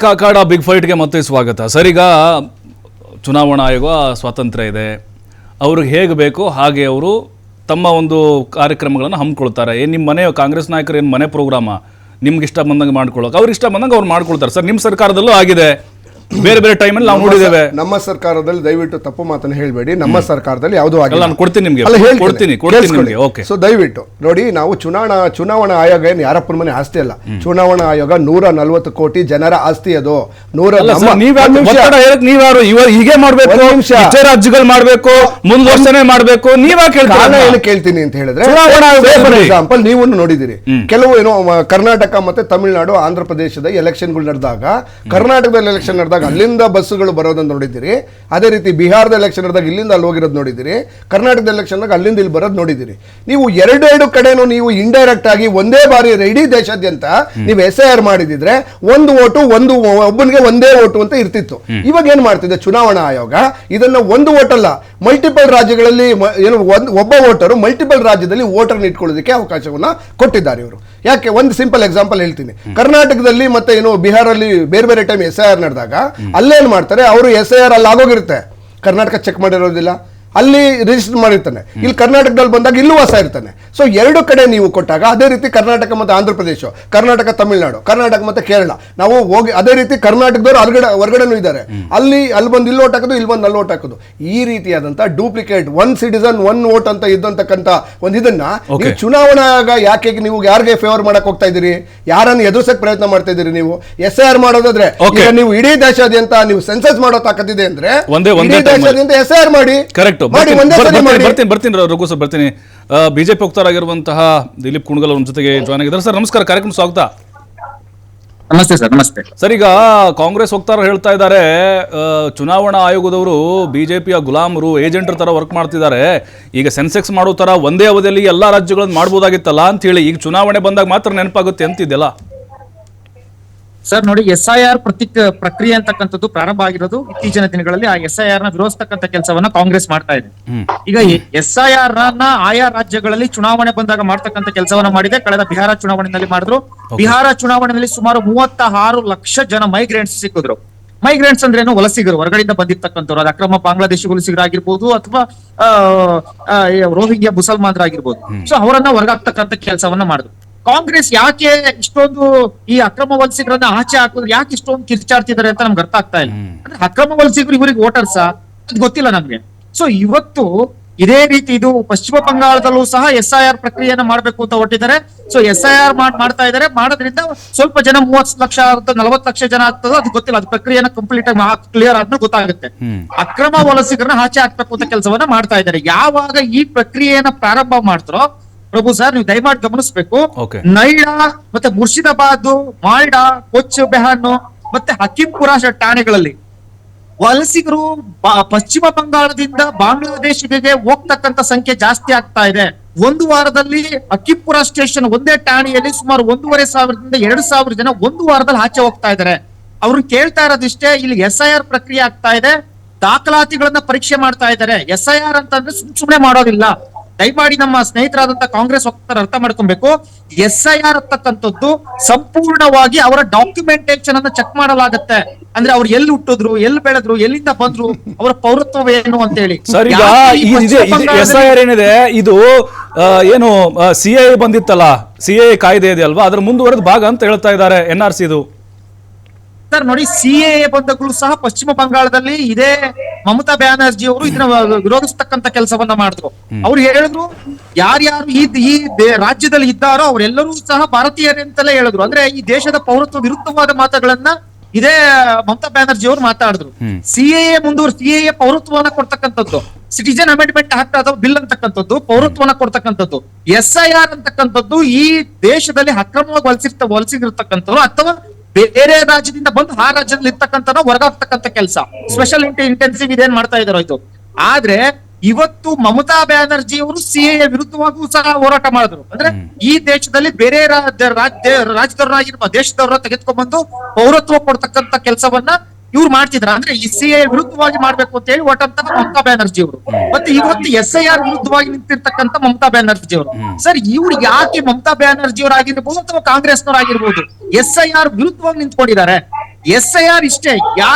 ಕಾಕಾಡ big ಫೈಟ್ಗೆ ಮತ್ತೆ ಸ್ವಾಗತ. ಸರಿಗ ಚುನಾವಣಾ ಆಯೋಗ ಸ್ವಾತಂತ್ರ್ಯ ಇದೆ. ಅವ್ರಿಗೆ ಹೇಗೆ ಬೇಕೋ ಹಾಗೆ ಅವರು ತಮ್ಮ ಒಂದು ಕಾರ್ಯಕ್ರಮಗಳನ್ನು ಹಮ್ಮಿಕೊಳ್ತಾರೆ. ಏನು ನಿಮ್ಮ ಮನೆ ಕಾಂಗ್ರೆಸ್ ನಾಯಕರು ಏನು ಮನೆ ಪ್ರೋಗ್ರಾಮ? ನಿಮ್ಗೆ ಇಷ್ಟ ಬಂದಂಗೆ ಮಾಡ್ಕೊಳ್ಳೋಕೆ. ಅವ್ರಿಗೆ ಇಷ್ಟ ಬಂದಂಗೆ ಅವ್ರು ಮಾಡ್ಕೊಳ್ತಾರೆ. ಸರ್ ನಿಮ್ಮ ಸರ್ಕಾರದಲ್ಲೂ ಆಗಿದೆ. ಬೇರೆ ಬೇರೆ ಟೈಮಲ್ಲಿ ನಾವು ನೋಡಿದ್ದೇವೆ. ನಮ್ಮ ಸರ್ಕಾರದಲ್ಲಿ ದಯವಿಟ್ಟು ತಪ್ಪು ಮಾತನ್ನು ಹೇಳಬೇಡಿ. ನಮ್ಮ ಸರ್ಕಾರದಲ್ಲಿ ಯಾವುದು ಆಗಿಲ್ಲ. ನಾನು ಕೊಡ್ತೀನಿ ನಿಮಗೆ. ಕೊಡ್ತೀನಿ ಕೊಡ್ತೀನಿ ನಿಮಗೆ. ಓಕೆ. ಸೊ ದಯವಿಟ್ಟು ನೋಡಿ ನಾವು ಚುನಾವಣಾ ಚುನಾವಣಾ ಆಯೋಗ ಏನು ಯಾರಪ್ಪನ ಮನೆ ಆಸ್ತಿ ಅಲ್ಲ. ಚುನಾವಣಾ ಆಯೋಗ ನೂರ ನಲ್ವತ್ತು ಕೋಟಿ ಜನರ ಆಸ್ತಿ ಅದು. ನೂರ ನೀವ್ಯಾರು ಇವಾಗ ಹೀಗೆ ಮಾಡ್ಬೇಕು ರಾಜ್ಯಗಳು ಮಾಡ್ಬೇಕು ಮುಂದುವರ್ಸನೆ ಮಾಡ್ಬೇಕು. ನೀವ್ಯಾಕೆ ಏನು ಕೇಳ್ತೀನಿ ಅಂತ ಹೇಳಿದ್ರೆ. ಎಕ್ಸಾಂಪಲ್ ನೀವು ನೋಡಿದಿರಿ ಕೆಲವು ಏನೋ ಕರ್ನಾಟಕ ಮತ್ತೆ ತಮಿಳುನಾಡು ಆಂಧ್ರ ಪ್ರದೇಶದ ಎಲೆಕ್ಷನ್ಗಳು ನಡೆದಾಗ ಕರ್ನಾಟಕದಲ್ಲಿ ಎಲೆಕ್ಷನ್ ನಡೆದಾಗ ಅಲ್ಲಿಂದ ಬಸ್ಸುಗಳು ಬರೋದನ್ನ ನೋಡಿದ್ದೀರಿ. ಅದೇ ರೀತಿ ಬಿಹಾರದ ಎಲೆಕ್ಷನ್ ನಡೆದಾಗ ಇಲ್ಲಿಂದ ಅಲ್ಲಿ ಹೋಗಿರೋದು ನೋಡಿದಿರಿ ಕರ್ನಾಟಕದ ಎಲೆಕ್ಷನ್ದಾಗ ಅಲ್ಲಿಂದ ಇಲ್ಲಿ ಬರೋದು ನೋಡಿದಿರಿ ನೀವು ಎರಡೆರಡು ಕಡೆನೂ ನೀವು ಇಂಡೈರೆಕ್ಟ್ ಆಗಿ ಒಂದೇ ಬಾರಿ ಇಡೀ ದೇಶಾದ್ಯಂತ ನೀವು ಎಸ್ ಐ ಆರ್ ಮಾಡಿದಿದ್ರೆ ಒಂದು ಓಟು ಒಂದು ಒಬ್ಬನಿಗೆ ಒಂದೇ ಓಟು ಅಂತ ಇರ್ತಿತ್ತು. ಇವಾಗ ಏನ್ ಮಾಡ್ತಿದೆ? ಚುನಾವಣಾ ಆಯೋಗ ಇದನ್ನ ಒಂದು ಓಟ್ ಅಲ್ಲ ಮಲ್ಟಿಪಲ್ ರಾಜ್ಯಗಳಲ್ಲಿ ಏನು ಒಂದು ಒಬ್ಬ ವೋಟರು ಮಲ್ಟಿಪಲ್ ರಾಜ್ಯದಲ್ಲಿ ವೋಟರ್ನ ಇಟ್ಕೊಳ್ಳೋದಕ್ಕೆ ಅವಕಾಶವನ್ನ ಕೊಟ್ಟಿದ್ದಾರೆ ಇವರು. ಯಾಕೆ ಒಂದು ಸಿಂಪಲ್ ಎಕ್ಸಾಂಪಲ್ ಹೇಳ್ತೀನಿ. ಕರ್ನಾಟಕದಲ್ಲಿ ಮತ್ತೆ ಏನು ಬಿಹಾರಲ್ಲಿ ಬೇರೆ ಬೇರೆ ಟೈಮ್ ಎಸ್ ಐ ಆರ್ ನಡೆದಾಗ ಅಲ್ಲೇನ್ ಮಾಡ್ತಾರೆ? ಅವರು ಎಸ್ ಐ ಆರ್ ಅಲ್ಲಿ ಆಗೋಗಿರುತ್ತೆ. ಕರ್ನಾಟಕ ಚೆಕ್ ಮಾಡಿರೋದಿಲ್ಲ. ಅಲ್ಲಿ ರಿಜಿಸ್ಟರ್ ಮಾಡಿರ್ತಾನೆ. ಇಲ್ಲಿ ಕರ್ನಾಟಕದಲ್ಲಿ ಬಂದಾಗ ಇಲ್ಲೂ ವಾಸ ಇರ್ತಾನೆ. ಸೊ ಎರಡು ಕಡೆ ನೀವು ಕೊಟ್ಟಾಗ ಅದೇ ರೀತಿ ಕರ್ನಾಟಕ ಮತ್ತು ಆಂಧ್ರ ಪ್ರದೇಶ ಕರ್ನಾಟಕ ತಮಿಳುನಾಡು ಕರ್ನಾಟಕ ಮತ್ತೆ ಕೇರಳ. ನಾವು ಹೋಗಿ ಅದೇ ರೀತಿ ಕರ್ನಾಟಕದವರು ಹೊರಗಡೆ ಹೊರಗಡೆನೂ ಇದ್ದಾರೆ. ಅಲ್ಲಿ ಅಲ್ಲಿ ಬಂದು ಇಲ್ಲಿ ಓಟ್ ಹಾಕೋದು ಇಲ್ಲಿ ಬಂದು ಅಲ್ಲಿ ಓಟ್ ಹಾಕೋದು. ಈ ರೀತಿಯಾದಂಥ duplicate one citizen one vote ಅಂತ ಇದ್ದಂತಕ್ಕಂಥ ಒಂದು ಇದನ್ನ. ನೀವು ಚುನಾವಣಾ ಆಯೋಗ ಯಾಕೆ ನೀವು ಯಾರಿಗೆ ಫೇವರ್ ಮಾಡಕ್ ಹೋಗ್ತಾ ಇದ್ದೀರಿ? ಯಾರನ್ನು ಎದುರಿಸಕ್ ಪ್ರಯತ್ನ ಮಾಡ್ತಾ ಇದ್ದೀರಿ ನೀವು? ಎಸ್ ಐ ಆರ್ ಮಾಡೋದಾದ್ರೆ ನೀವು ಇಡೀ ದೇಶಾದ್ಯಂತ ನೀವು ಸೆನ್ಸಸ್ ಮಾಡೋ ತಾಕತ್ತಿದೆ ಅಂದ್ರೆ ಇಡೀ. ದೇಶಾದ್ಯಂತ ಎಸ್ ಐ ಆರ್ ಮಾಡಿ. ಕರೆಕ್ಟ್ ಮಾಡಿ ಒಂದೇ ಸರಿ ಮಾಡಿ. ಬರ್ತೀನಿ ಬರ್ತೀನಿ ರಘು ಸರ್ ಬರ್ತೀನಿ. ಬಿಜೆಪಿ ವಕ್ತಾರಾಗಿರುವಂತಹ ದಿಲೀಪ್ ಕುಣಗಲ್ ಅವ್ರ ಜೊತೆಗೆ ಜಾಯ್ನ್ ಆಗಿದ್ದಾರೆ. ಸರ್ ನಮಸ್ಕಾರ ಕಾರ್ಯಕ್ರಮ ಸ್ವಾಗತ. ನಮಸ್ತೆ ಸರ್ ನಮಸ್ತೆ. ಸರ್ ಈಗ ಕಾಂಗ್ರೆಸ್ ವಕ್ತಾರ ಹೇಳ್ತಾ ಇದ್ದಾರೆ. ಆ, ಚುನಾವಣಾ ಆಯೋಗದವರು ಬಿಜೆಪಿಯ ಗುಲಾಮರು ಏಜೆಂಟರ ತರ ವರ್ಕ್ ಮಾಡ್ತಿದ್ದಾರೆ. ಈಗ ಸೆನ್ಸೆಕ್ಸ್ ಮಾಡೋ ತರ ಒಂದೇ ಅವಧಿಯಲ್ಲಿ ಎಲ್ಲಾ ರಾಜ್ಯಗಳನ್ನು ಮಾಡ್ಬೋದಾಗಿತ್ತಲ್ಲ ಅಂತ ಹೇಳಿ ಈಗ ಚುನಾವಣೆ ಬಂದಾಗ ಮಾತ್ರ ನೆನಪಾಗುತ್ತೆ ಅಂತಿದ್ದೆಲ್ಲ ಸರ್ ನೋಡಿ ಎಸ್ ಐ ಆರ್ ಪ್ರತಿ ಪ್ರಕ್ರಿಯೆ ಅಂತಕ್ಕಂಥದ್ದು ಪ್ರಾರಂಭ ಆಗಿರೋದು ಇತ್ತೀಚಿನ ದಿನಗಳಲ್ಲಿ. ಆ ಎಸ್ ಐ ಆರ್ನ ವಿರೋಧಿಸ್ತಕ್ಕಂಥ ಕೆಲಸವನ್ನ ಕಾಂಗ್ರೆಸ್ ಮಾಡ್ತಾ ಇದೆ. ಈಗ ಎಸ್ ಐ ಆರ್ನ ಆಯಾ ರಾಜ್ಯಗಳಲ್ಲಿ ಚುನಾವಣೆ ಬಂದಾಗ ಮಾಡ್ತಕ್ಕಂಥ ಕೆಲಸವನ್ನ ಮಾಡಿದೆ. ಕಳೆದ ಬಿಹಾರ ಚುನಾವಣೆಯಲ್ಲಿ ಮಾಡಿದ್ರು. ಬಿಹಾರ ಚುನಾವಣೆಯಲ್ಲಿ ಸುಮಾರು ಮೂವತ್ತ ಆರು ಲಕ್ಷ ಜನ ಮೈಗ್ರೆಂಟ್ಸ್ ಸಿಕ್ಕಿದ್ರು. ಮೈಗ್ರೆಂಟ್ಸ್ ಅಂದ್ರೆ ಏನು ವಲಸಿಗರು ಹೊರಗಡೆಯಿಂದ ಬಂದಿರ್ತಕ್ಕಂಥವ್ರು. ಅದು ಅಕ್ರಮ ಬಾಂಗ್ಲಾದೇಶಿ ವಲಸಿಗರಾಗಿರ್ಬೋದು ಅಥವಾ ರೋಹಿಂಗ್ಯಾ ಮುಸಲ್ಮಾನರಾಗಿರ್ಬೋದು. ಸೊ ಅವರನ್ನ ಹೊರಗಾಗ್ತಕ್ಕಂಥ ಕೆಲಸವನ್ನ ಮಾಡಿದ್ರು. ಕಾಂಗ್ರೆಸ್ ಯಾಕೆ ಇಷ್ಟೊಂದು ಈ ಅಕ್ರಮ ವಲಸಿಗರನ್ನ ಆಚೆ ಹಾಕಿದ್ರೆ? ಯಾಕೆ ಇಷ್ಟೊಂದು ಕಿರ್ಚಾಡ್ತಿದ್ದಾರೆ ಅಂತ ನಮ್ಗೆ ಅರ್ಥ ಆಗ್ತಾ ಇಲ್ಲ. ಅಂದ್ರೆ ಅಕ್ರಮ ವಲಸಿಗರು ಇವರಿಗೆ ವೋಟರ್ಸ ಅದು ಗೊತ್ತಿಲ್ಲ ನಮ್ಗೆ. ಸೊ ಇವತ್ತು ಇದೇ ರೀತಿ ಇದು ಪಶ್ಚಿಮ ಬಂಗಾಳದಲ್ಲೂ ಸಹ ಎಸ್ ಐ ಆರ್ ಪ್ರಕ್ರಿಯೆಯನ್ನ ಮಾಡ್ಬೇಕು ಅಂತ ಹೊರಟಿದ್ದಾರೆ. ಸೊ ಎಸ್ ಐ ಆರ್ ಮಾಡ್ತಾ ಇದ್ದಾರೆ. ಮಾಡೋದ್ರಿಂದ ಸ್ವಲ್ಪ ಜನ ಮೂವತ್ ಲಕ್ಷ ಆಗುತ್ತೆ ನಲವತ್ತು ಲಕ್ಷ ಜನ ಆಗ್ತದೋ ಅದು ಗೊತ್ತಿಲ್ಲ. ಅದು ಪ್ರಕ್ರಿಯೆನ ಕಂಪ್ಲೀಟ್ ಆಗಿ ಕ್ಲಿಯರ್ ಆದ್ಮೇಲೆ ಗೊತ್ತಾಗುತ್ತೆ. ಅಕ್ರಮ ವಲಸಿಗರನ್ನ ಆಚೆ ಹಾಕ್ಬೇಕು ಅಂತ ಕೆಲಸವನ್ನ ಮಾಡ್ತಾ ಇದ್ದಾರೆ. ಯಾವಾಗ ಈ ಪ್ರಕ್ರಿಯೆಯನ್ನ ಪ್ರಾರಂಭ ಮಾಡ್ತಾರೋ ಪ್ರಭು ಸರ್ ನೀವು ದಯಮಾಡಿ ಗಮನಿಸಬೇಕು. ನೈಡ ಮತ್ತೆ ಮುರ್ಷಿದಾಬಾದ್ ಮಾಲ್ಡಾ ಕೊಚ್ ಬೆಹಾನ್ ಮತ್ತೆ ಹಕೀಂಪುರ ಠಾಣೆಗಳಲ್ಲಿ ವಲಸಿಗರು ಪಶ್ಚಿಮ ಬಂಗಾಳದಿಂದ ಬಾಂಗ್ಲಾದೇಶಿಗೆ ಹೋಗ್ತಕ್ಕಂತ ಸಂಖ್ಯೆ ಜಾಸ್ತಿ ಆಗ್ತಾ ಇದೆ. ಒಂದು ವಾರದಲ್ಲಿ ಅಕ್ಕಿಪುರ ಸ್ಟೇಷನ್ ಒಂದೇ ಠಾಣೆಯಲ್ಲಿ ಸುಮಾರು ಒಂದೂವರೆ ಸಾವಿರದಿಂದ ಎರಡು ಸಾವಿರ ಜನ ಒಂದು ವಾರದಲ್ಲಿ ಆಚೆ ಹೋಗ್ತಾ ಇದ್ದಾರೆ. ಅವ್ರು ಕೇಳ್ತಾ ಇರೋದಿಷ್ಟೇ ಇಲ್ಲಿ ಎಸ್ ಐ ಆರ್ ಪ್ರಕ್ರಿಯೆ ಆಗ್ತಾ ಇದೆ. ದಾಖಲಾತಿಗಳನ್ನ ಪರೀಕ್ಷೆ ಮಾಡ್ತಾ ಇದ್ದಾರೆ. ಎಸ್ ಐ ಆರ್ ಅಂತಂದ್ರೆ ಸುಮ್ ಸುಮ್ನೆ ಮಾಡೋದಿಲ್ಲ. ದಯಮಾಡಿ ನಮ್ಮ ಸ್ನೇಹಿತರಾದಂತಹ ಕಾಂಗ್ರೆಸ್ ವಕ್ತಾರ ಅರ್ಥ ಮಾಡ್ಕೊಬೇಕು. ಎಸ್ ಐ ಆರ್ ಅಂತಕ್ಕಂಥದ್ದು ಸಂಪೂರ್ಣವಾಗಿ ಅವರ ಡಾಕ್ಯುಮೆಂಟೇಶನ್ ಅನ್ನ ಚೆಕ್ ಮಾಡಲಾಗತ್ತೆ. ಅಂದ್ರೆ ಅವ್ರು ಎಲ್ಲಿ ಹುಟ್ಟಿದ್ರು ಎಲ್ಲಿ ಬೆಳೆದ್ರು ಎಲ್ಲಿಂದ ಬಂದ್ರು ಅವರ ಪೌರತ್ವ ಏನು ಅಂತ ಹೇಳಿ ಎಸ್ ಐ ಆರ್ ಏನಿದೆ ಇದು ಏನು ಸಿ ಐ ಬಂದಿತ್ತಲ್ಲ ಸಿ ಐ ಕಾಯ್ದೆ ಇದೆ ಅಲ್ವಾ ಅದ್ರ ಮುಂದುವರೆದ ಭಾಗ ಅಂತ ಹೇಳ್ತಾ ಇದ್ದಾರೆ ಎನ್ ಆರ್ ಸಿ ಇದು. ಸರ್ ನೋಡಿ ಸಿಎ ಬಂದಗಳು ಸಹ ಪಶ್ಚಿಮ ಬಂಗಾಳದಲ್ಲಿ ಇದೇ ಮಮತಾ ಬ್ಯಾನರ್ಜಿ ಅವರು ಇದನ್ನ ವಿರೋಧಿಸ್ತಕ್ಕಂತ ಕೆಲಸವನ್ನ ಮಾಡಿದ್ರು. ಅವ್ರು ಹೇಳಿದ್ರು ಯಾರ್ಯಾರು ಈ ಈ ರಾಜ್ಯದಲ್ಲಿ ಇದ್ದಾರೋ ಅವರೆಲ್ಲರೂ ಸಹ ಭಾರತೀಯರೇ ಅಂತಲೇ ಹೇಳಿದ್ರು. ಅಂದ್ರೆ ಈ ದೇಶದ ಪೌರತ್ವ ವಿರುದ್ಧವಾದ ಮಾತುಗಳನ್ನ ಇದೇ ಮಮತಾ ಬ್ಯಾನರ್ಜಿ ಅವರು ಮಾತಾಡಿದ್ರು ಸಿಎ ಮುಂದುವರ್ ಸಿಎ ಪೌರತ್ವವನ್ನ ಕೊಡ್ತಕ್ಕಂಥದ್ದು. ಸಿಟಿಜನ್ ಅಮೆಂಡ್ಮೆಂಟ್ ಆಕ್ಟ್ ಅಥವಾ ಬಿಲ್ ಅಂತಕ್ಕಂಥದ್ದು ಪೌರತ್ವನ ಕೊಡ್ತಕ್ಕಂಥದ್ದು. ಎಸ್ ಐ ಆರ್ ಅಂತಕ್ಕಂಥದ್ದು ಈ ದೇಶದಲ್ಲಿ ಅಕ್ರಮವಾಗಿ ವಲಸಿರ್ತ ವಲಸಿಗಿರ್ತಕ್ಕಂಥವ್ರು ಅಥವಾ ಬೇರೆ ರಾಜ್ಯದಿಂದ ಬಂದು ಆ ರಾಜ್ಯದಲ್ಲಿ ಇರ್ತಕ್ಕಂಥ ಹೊರಗಾಗ್ತಕ್ಕಂಥ ಕೆಲಸ. ಸ್ಪೆಷಲ್ ಇಂಟೆನ್ಸಿವ್ ಇದೇನ್ ಮಾಡ್ತಾ ಇದಾರೋ ಇದು. ಆದ್ರೆ ಇವತ್ತು ಮಮತಾ ಬ್ಯಾನರ್ಜಿ ಅವರು ಸಿಎ ವಿರುದ್ಧವಾಗೂ ಸಹ ಹೋರಾಟ ಮಾಡಿದ್ರು. ಅಂದ್ರೆ ಈ ದೇಶದಲ್ಲಿ ಬೇರೆ ರಾಜ್ಯ ರಾಜ್ಯ ರಾಜ್ಯದವರಾಗಿರ್ಬೋದು ದೇಶದವರ ತೆಗೆದುಕೊಂಡ್ಬಂದು ಪೌರತ್ವ ಕೊಡ್ತಕ್ಕಂತ ಕೆಲಸವನ್ನ ಇವ್ರು ಮಾಡ್ತಿದ್ರ ಅಂದ್ರೆ ಈ ಸಿ ಐ ವಿರುದ್ಧವಾಗಿ ಮಾಡ್ಬೇಕು ಅಂತ ಹೇಳಿ ಹೊಟ್ಟಂತ ಮಮತಾ ಬ್ಯಾನರ್ಜಿ ಅವರು. ಮತ್ತೆ ಇವತ್ತು ಎಸ್ ಐ ಆರ್ ವಿರುದ್ಧವಾಗಿ ನಿಂತಿರ್ತಕ್ಕಂಥ ಮಮತಾ ಬ್ಯಾನರ್ಜಿ ಅವರು. ಸರ್ ಇವ್ರು ಯಾಕೆ ಮಮತಾ ಬ್ಯಾನರ್ಜಿ ಅವರಾಗಿರ್ಬೋದು ಅಥವಾ ಕಾಂಗ್ರೆಸ್ನವರಾಗಿರ್ಬೋದು? ಎಸ್ ಐ ಆರ್ ವಿರುದ್ಧವಾಗಿ ನಿಂತ್ಕೊಂಡಿದ್ದಾರೆ. ಎಸ್ ಐ ಆರ್ ಇಷ್ಟೇ. ಯಾರು